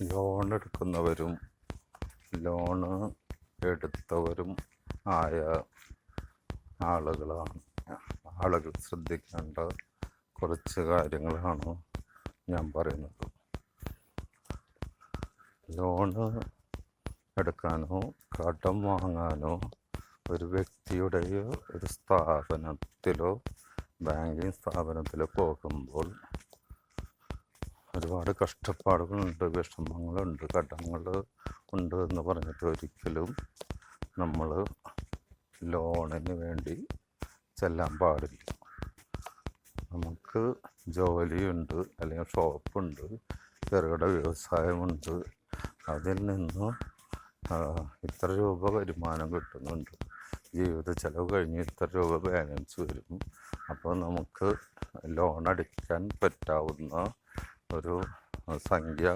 Loan എടുക്കുന്നവരും loan എടുത്തവരും ആയ ആളുകളാണ്. ആളുകൾ ശ്രദ്ധിക്കേണ്ട കുറച്ച് കാര്യങ്ങളാണ് ഞാൻ പറയുന്നത്. ലോണ് എടുക്കാനോ കടം വാങ്ങാനോ ഒരു വ്യക്തിയുടെയോ ഒരു സ്ഥാപനത്തിലോ ബാങ്കിങ് സ്ഥാപനത്തിലോ പോകുമ്പോൾ ഒരുപാട് കഷ്ടപ്പാടുകളുണ്ട് വിഷമങ്ങളുണ്ട് കടങ്ങൾ ഉണ്ട് എന്ന് പറഞ്ഞിട്ട് ഒരിക്കലും നമ്മൾ ലോണിന് വേണ്ടി ചെല്ലാൻ പാടില്ല. നമുക്ക് ജോലിയുണ്ട് അല്ലെങ്കിൽ ഷോപ്പുണ്ട് ചെറുകിട വ്യവസായമുണ്ട്. അതിൽ നിന്നും ഇത്ര രൂപ വരുമാനം കിട്ടുന്നുണ്ട്. ജീവിത ചെലവ് കഴിഞ്ഞ് ഇത്ര രൂപ ബാലൻസ് വരും. അപ്പോൾ നമുക്ക് ലോൺ അടിക്കാൻ പറ്റാവുന്ന ഒരു സംഖ്യ.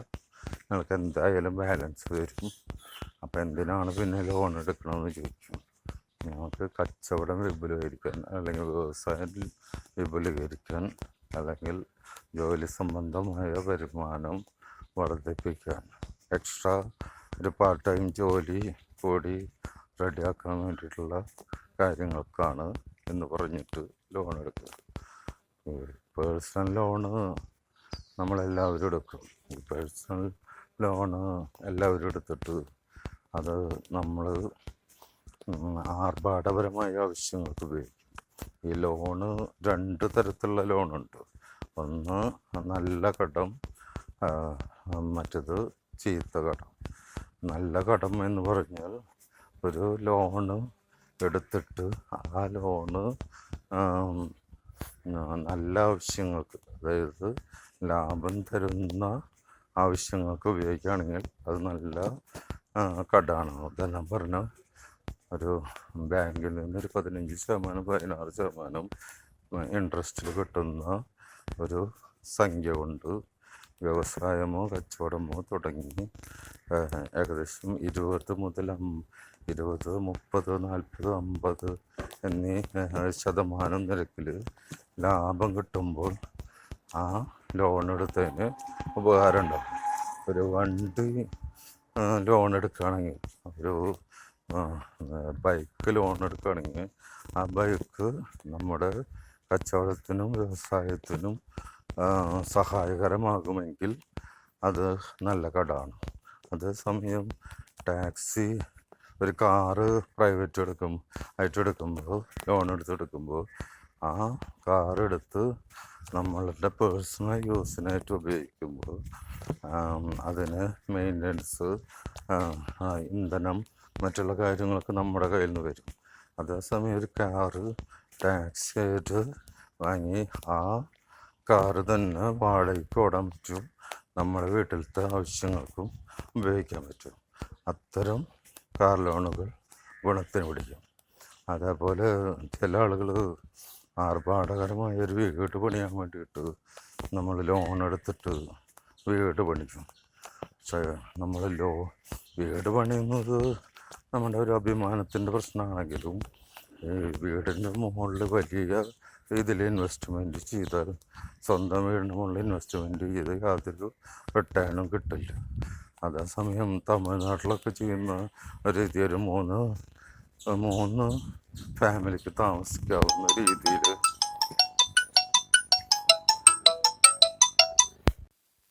നിങ്ങൾക്ക് എന്തായാലും ബാലൻസ് വരും. അപ്പോൾ എന്തിനാണ് പിന്നെ ലോൺ എടുക്കണമെന്ന് ചോദിച്ചു. ഞങ്ങൾക്ക് കച്ചവടം വിപുലീകരിക്കാൻ അല്ലെങ്കിൽ വ്യവസായം വിപുലീകരിക്കാൻ അല്ലെങ്കിൽ ജോലി സംബന്ധമായ വരുമാനം വർദ്ധിപ്പിക്കാൻ എക്സ്ട്രാ ഒരു പാർട്ട് ടൈം ജോലി കൂടി റെഡിയാക്കാൻ വേണ്ടിയിട്ടുള്ള കാര്യങ്ങൾക്കാണ് എന്ന് പറഞ്ഞിട്ട് ലോൺ എടുക്കുക പേഴ്സണൽ ലോണ് നമ്മളെല്ലാവരും എടുക്കും ഈ പേഴ്സണൽ ലോണ് എല്ലാവരും എടുത്തിട്ട് അത് നമ്മൾ ആർഭാടപരമായ ആവശ്യങ്ങൾക്ക് ഉപയോഗിക്കും. ഈ ലോണ് രണ്ട് തരത്തിലുള്ള ലോണുണ്ട് ഒന്ന് നല്ല കടം മറ്റത് ചീത്ത കടം. നല്ല കടം എന്ന് പറഞ്ഞാൽ ഒരു ലോണ് എടുത്തിട്ട് ആ ലോണ് നല്ല ആവശ്യങ്ങൾക്ക് അതായത് ലാഭം തരുന്ന ആവശ്യങ്ങൾക്ക് ഉപയോഗിക്കുകയാണെങ്കിൽ അത് നല്ല ആ, കടമാണ് അതെല്ലാം പറഞ്ഞാൽ ഒരു ബാങ്കിൽ നിന്ന് ഒരു പതിനഞ്ച് ശതമാനം പതിനാറ് ശതമാനം ഇൻട്രസ്റ്റിൽ കിട്ടുന്ന ഒരു സംഖ്യ കൊണ്ട് വ്യവസായമോ കച്ചവടമോ തുടങ്ങി ഏകദേശം ഇരുപത് മുതൽ ഇരുപത് മുപ്പത് നാൽപ്പത് അമ്പത് എന്നീ ശതമാനം നിരക്കിൽ ലാഭം കിട്ടുമ്പോൾ ആ ലോൺ എടുത്തതിന് ഉപകാരം ഒരു വണ്ടി ലോൺ എടുക്കുകയാണെങ്കിൽ ഒരു ബൈക്ക് ലോൺ എടുക്കുകയാണെങ്കിൽ ആ ബൈക്ക് നമ്മുടെ കച്ചവടത്തിനും വ്യവസായത്തിനും സഹായകരമാകുമെങ്കിൽ അത് നല്ല കടമാണ് അതേസമയം ടാക്സി ഒരു കാറ് പ്രൈവറ്റ് എടുക്കും ആയിട്ട് എടുക്കുമ്പോൾ ലോൺ എടുത്തെടുക്കുമ്പോൾ ആ കാർ എടുത്ത് നമ്മളുടെ പേഴ്സണൽ യൂസിനായിട്ട് ഉപയോഗിക്കുമ്പോൾ അതിന് മെയിന്റനൻസ് ഇന്ധനം മറ്റുള്ള കാര്യങ്ങളൊക്കെ നമ്മുടെ കയ്യിൽ നിന്ന് വരും അതേസമയം ഒരു കാറ് ടാക്സി ആയിട്ട് വാങ്ങി ആ കാറ് തന്നെ വാടകയ്ക്ക് ഓടാൻ പറ്റും നമ്മുടെ വീട്ടിലത്തെ ആവശ്യങ്ങൾക്കും ഉപയോഗിക്കാൻ പറ്റും. അത്തരം കാർ ലോണുകൾ ഗുണത്തിന് പിടിക്കും. അതേപോലെ ചില ആളുകൾ ആർഭാടകരമായ ഒരു വീട് പണിയാൻ വേണ്ടിയിട്ട് നമ്മൾ ലോൺ എടുത്തിട്ട് വീട് പണിക്കും. പക്ഷേ നമ്മൾ ലോ വീട് പണിയുന്നത് നമ്മുടെ ഒരു അഭിമാനത്തിന്റെ പ്രശ്നമാണെങ്കിലും വീടിന്റെ മുകളിൽ വലിയ ഇതിൽ ഇൻവെസ്റ്റ്മെന്റ് ചെയ്താൽ സ്വന്തം വീടിന്റെ മുകളിൽ ഇൻവെസ്റ്റ്മെന്റ് ചെയ്ത് യാതൊരു റിട്ടേണും കിട്ടില്ല. അതേസമയം തമിഴ്നാട്ടിലൊക്കെ ചെയ്യുന്ന ഒരു രീതി ഒരു മൂന്ന് മൂന്ന് ഫാമിലിക്ക് താമസിക്കാവുന്ന രീതിയിൽ